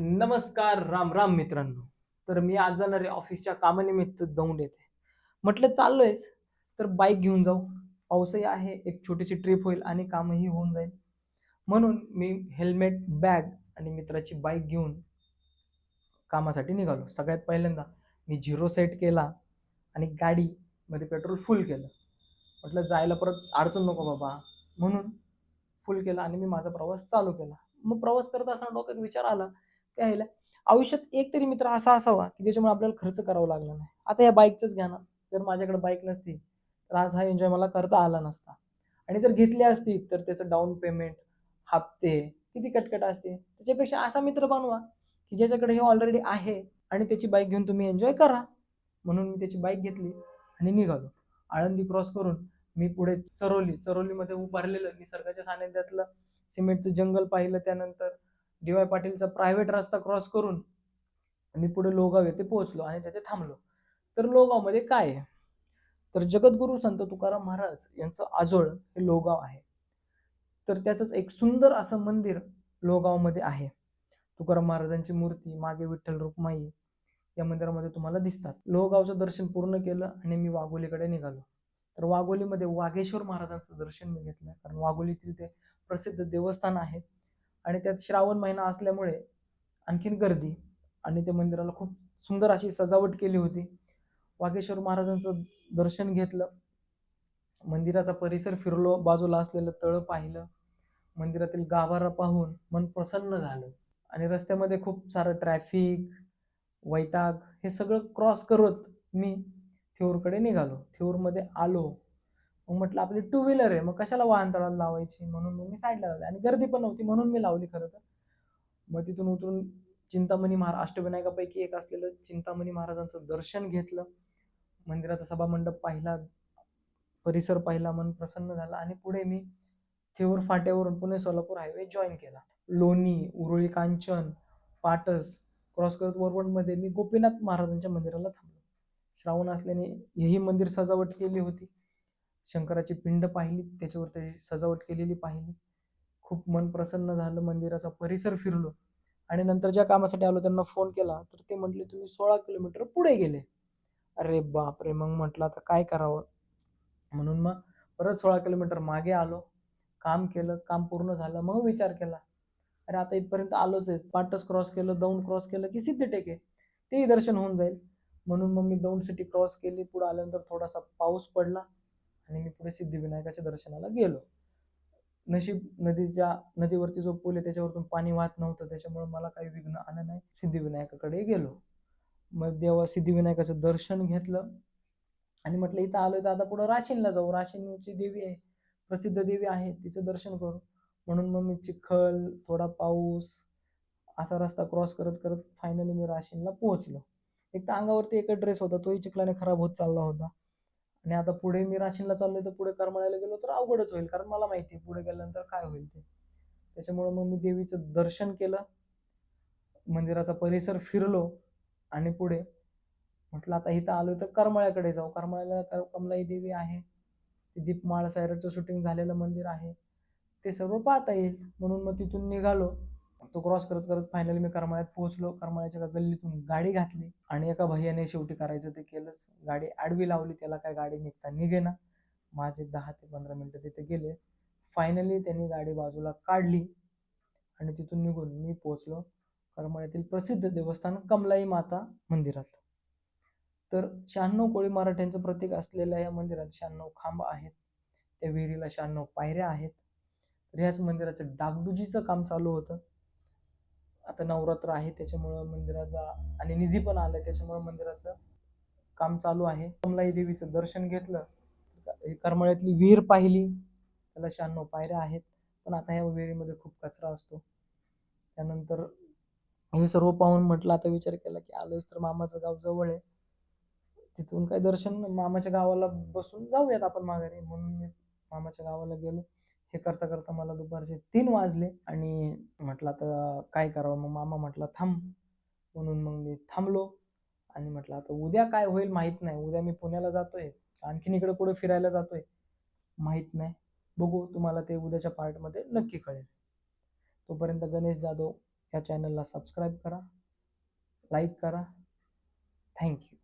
नमस्कार राम राम मित्रांनो. तर मी आज जाणार आहे ऑफिसच्या कामानिमित्त दौंड येते म्हटलं चाललोयच. तर बाईक घेऊन जाऊ. पाऊसही आहे एक छोटीशी ट्रिप होईल आणि कामही होऊन जाईल. म्हणून मी हेल्मेट बॅग आणि मित्राची बाईक घेऊन कामासाठी निघालो. सगळ्यात पहिल्यांदा मी झिरो सेट केला आणि गाडीमध्ये पेट्रोल फुल केलं. म्हटलं जायला परत अडचण नको बाबा. म्हणून फुल केला आणि मी माझा प्रवास चालू केला. मग प्रवास करत असताना डोक्यात विचार आला काय आला आयुष्यात एक तरी मित्र असा असावा की ज्याच्यामुळे आपल्याला खर्च करावा लागला नाही. आता या बाईकचंच घ्या ना. जर माझ्याकडे बाईक नसती तर आज हा एन्जॉय मला करता आला नसता. आणि जर घेतली असती तर त्याचं डाऊन पेमेंट हप्ते किती कटकट असते. त्याच्यापेक्षा असा मित्र बनवा की ज्याच्याकडे हे ऑलरेडी आहे आणि त्याची बाईक घेऊन तुम्ही एन्जॉय करा. म्हणून मी त्याची बाईक घेतली आणि निघालो. आळंदी क्रॉस करून मी पुढे चरोली चरोलीमध्ये उभारलेलं निसर्गाच्या सानिध्यातलं सिमेंटचं जंगल पाहिलं त्यानंतर. डी वाय पाटीलचा प्रायव्हेट रस्ता क्रॉस करून मी पुढे लोगाव येथे पोहोचलो आणि तिथे थांबलो. तर लोगावमध्ये काय आहे? तर जगद्गुरू संत तुकाराम महाराज यांचं आजोळ हे लोगाव आहे. तर त्याचंच एक सुंदर असं मंदिर लोगावमध्ये आहे. तुकाराम महाराजांची मूर्ती मागे विठ्ठल रुक्माई या मंदिरामध्ये तुम्हाला दिसतात. लोहगावचं दर्शन पूर्ण केलं आणि मी वाघोलीकडे निघालो. तर वाघोलीमध्ये वाघेश्वर महाराजांचं दर्शन मी घेतलं. कारण वाघोलीतील ते प्रसिद्ध देवस्थान आहे. आणि त्यात श्रावण महिना असल्यामुळे आणखीन गर्दी आणि त्या मंदिराला खूप सुंदर अशी सजावट केली होती. वागेश्वर महाराजांचं दर्शन घेतलं. मंदिराचा परिसर फिरलो बाजूला असलेलं तळ पाहिलं. मंदिरातील गाभारा पाहून मन प्रसन्न झालं. आणि रस्त्यामध्ये खूप सारं ट्रॅफिक वैताग हे सगळं क्रॉस करत मी थेऊरकडे निघालो. थेऊरमध्ये आलो. मग म्हटलं आपली टू व्हीलर आहे. मग कशाला वाहनतळाला लावायची? म्हणून मग मी साईडला लावली. आणि गर्दी पण नव्हती म्हणून मी लावली खरं तर. मग तिथून उतरून चिंतामणी महाराज अष्टविनायकापैकी एक असलेलं चिंतामणी महाराजांचं दर्शन घेतलं. मंदिराचा सभामंडप पाहिला परिसर पाहिला मन प्रसन्न झाला. आणि पुढे मी थेऊर फाट्यावरून पुणे सोलापूर हायवे जॉईन केला. लोणी उरुळी कांचन पाटस क्रॉस करत वरवणमध्ये मी गोपीनाथ महाराजांच्या मंदिराला थांबलो. श्रावण असल्याने हेही मंदिर सजावट केली होती. शंकराची पिंड पाहिली त्याच्यावर त्याची सजावट केलेली पाहिली. खूप मन प्रसन्न झालं मंदिराचा परिसर फिरलो. आणि नंतर ज्या कामासाठी आलो त्यांना फोन केला तर ते म्हटले तुम्ही सोळा किलोमीटर पुढे गेले. अरे बापरे मग म्हटलं आता काय करावं? म्हणून मग परत सोळा किलोमीटर मागे आलो. काम केलं काम पूर्ण झालं मग विचार केला. अरे आता इथपर्यंत आलोच आहे पाटस क्रॉस केलं दौंड क्रॉस केलं की सिद्ध टेके. तेही दर्शन होऊन जाईल. म्हणून मग मी दौंड सिटी क्रॉस केली. पुढे आल्यानंतर थोडासा पाऊस पडला. आणि मी पुढे सिद्धिविनायकाच्या दर्शनाला गेलो. नशीब नदीच्या नदीवरती जो पूल आहे त्याच्यावरतून पाणी वाहत नव्हतं त्याच्यामुळे मला काही विघ्न आलं नाही. सिद्धिविनायकाकडे गेलो. मग देवा सिद्धिविनायकाचं दर्शन घेतलं. आणि म्हटलं इथं आलोय तर आता पुढं राशीनला जाऊ. राशीनची देवी आहे प्रसिद्ध देवी आहे तिचं दर्शन करू. म्हणून मग मी चिखल थोडा पाऊस असा रस्ता क्रॉस करत करत फायनली मी राशीनला पोहोचलो. एक तर अंगावरती एक ड्रेस होता तोही चिखलाने खराब होत चालला होता. आणि आता पुढे मी राशीनला चाललोय तर पुढे करमाळ्याला गेलो तर अवघडच होईल. कारण मला माहिती आहे पुढे गेल्यानंतर काय होईल ते. त्याच्यामुळे मग मी देवीचं दर्शन केलं. मंदिराचा परिसर फिरलो आणि पुढे म्हटलं आता इथं आलो तर करमाळ्याकडे जाऊ. करमाळ्याला कमलाई देवी आहे. ते दीपमाळ सायरचं शूटिंग झालेलं मंदिर आहे. ते सर्व पाहता येईल. म्हणून मग तिथून निघालो. तो क्रॉस करत करत फायनली मी करमाळ्यात पोहोचलो. करमाळ्याच्या एका गल्लीतून गाडी घातली आणि एका भैयाने शेवटी करायचं ते केलंच. गाडी आडवी लावली. त्याला काय गाडी निघता निघेना. माझे दहा ते पंधरा मिनटं तिथे गेले. फायनली त्यांनी गाडी बाजूला काढली आणि तिथून निघून मी पोहोचलो करमाळ्यातील प्रसिद्ध देवस्थान कमलाई माता मंदिरात. तर शहाण्णव कोळी मराठ्यांचं प्रतीक असलेल्या या मंदिरात शहाण्णव खांब आहेत. त्या विहिरीला शहाण्णव पायऱ्या आहेत. तर ह्याच मंदिराचं डागडुजीचं काम चालू होतं. आता नवरात्र आहे त्याच्यामुळं मंदिराचा आणि निधी पण आला त्याच्यामुळं मंदिराचं काम चालू आहे. कमलाई देवीचं दर्शन घेतलं. करमळ्यातली विहीर पाहिली. त्याला शहाण्णव पायऱ्या आहेत. पण आता ह्या विहिरीमध्ये खूप कचरा असतो. त्यानंतर हे सर्व पाहून म्हटलं आता विचार केला की आलोच तर मामाचं गाव जवळ आहे. तिथून काय दर्शन मामाच्या गावाला बसून जाऊयात आपण माघारी म्हणून मी मामाच्या गावाला गेलो. हे करता करता मला दुपारचे तीन वाजले आणि म्हटलं आता काय करावं? मग मामा म्हटला थांब. म्हणून मग मी थांबलो आणि म्हटलं आता उद्या काय होईल माहीत नाही. उद्या मी पुण्याला जातोय. आणखीन इकडे कुठे फिरायला जातोय. माहीत नाही. बघू. तुम्हाला ते उद्याच्या पार्टमध्ये नक्की कळेल. तोपर्यंत गणेश जाधव या चॅनलला सबस्क्राईब करा लाईक करा. थँक्यू